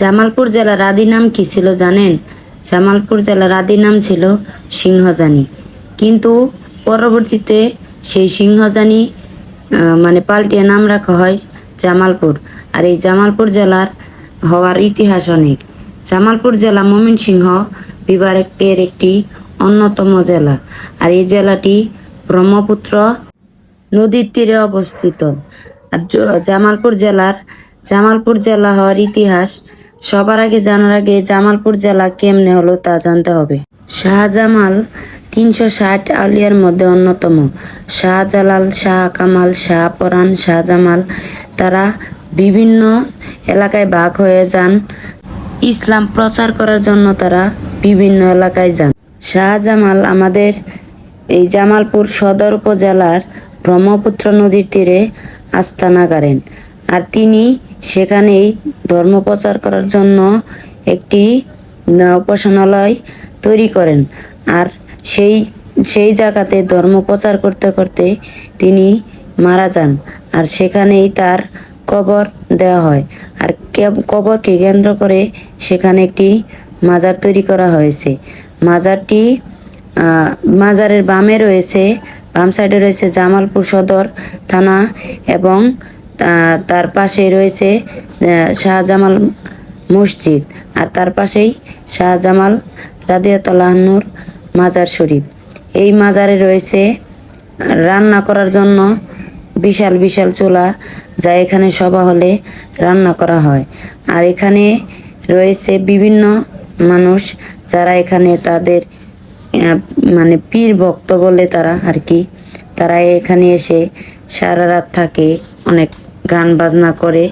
জামালপুর জেলার আদি নাম কি ছিল জানেন? জামালপুর জেলার আদি নাম ছিল সিংহজানি। কিন্তু পরবর্তীতে সেই সিংহজানি মানে পাল্টিয়ে নাম রাখা হয় জামালপুর। আর এই জামালপুর জেলার হওয়ার ইতিহাস অনেক। জামালপুর জেলা ময়মনসিংহ বিভাগের একটি অন্যতম জেলা। আর এই জেলাটি ব্রহ্মপুত্র নদীর তীরে অবস্থিত। আর জামালপুর জেলার, জামালপুর জেলা হওয়ার ইতিহাস সবার আগে জানার আগে জামালপুর জেলা কেমনে হলো তা জানতে হবে। শাহজামাল তিনশো ষাট আলিয়ার মধ্যে অন্যতম। শাহজালাল, শাহ কামাল, শাহ পরাণ শাহজামাল তারা বিভিন্ন এলাকায় ভাগ হয়ে যান। ইসলাম প্রচার করার জন্য তারা বিভিন্ন এলাকায় যান। শাহজামাল আমাদের এই জামালপুর সদর উপজেলার ব্রহ্মপুত্র নদীর তীরে আস্তানা গাড়েন। আর তিনি সেখানেই ধর্ম প্রচার করার জন্য একটি উপাসনালয় তৈরি করেন। আর সেই সেই জায়গাতে ধর্ম প্রচার করতে করতে তিনি মারা যান। আর সেখানেই তার কবর দেওয়া হয়। আর কবরকে কেন্দ্র করে সেখানে একটি মাজার তৈরি করা হয়েছে। মাজারটি মাজারের বামে রয়েছে, বাম সাইডে রয়েছে জামালপুর সদর থানা এবং তার পাশে রয়েছে শাহজামাল মসজিদ। আর তার পাশেই শাহজামাল রাদিয়াতালাহনুর মাজার শরীফ। এই মাজারে রয়েছে, রান্না করার জন্য বিশাল বিশাল চুলা যা এখানে সভা হলে রান্না করা হয়। আর এখানে রয়েছে বিভিন্ন মানুষ যারা এখানে তাদের মানে পীর ভক্ত বলে তারা আর কি, তারা এখানে এসে সারা রাত থাকে অনেক। গান বাজনা করে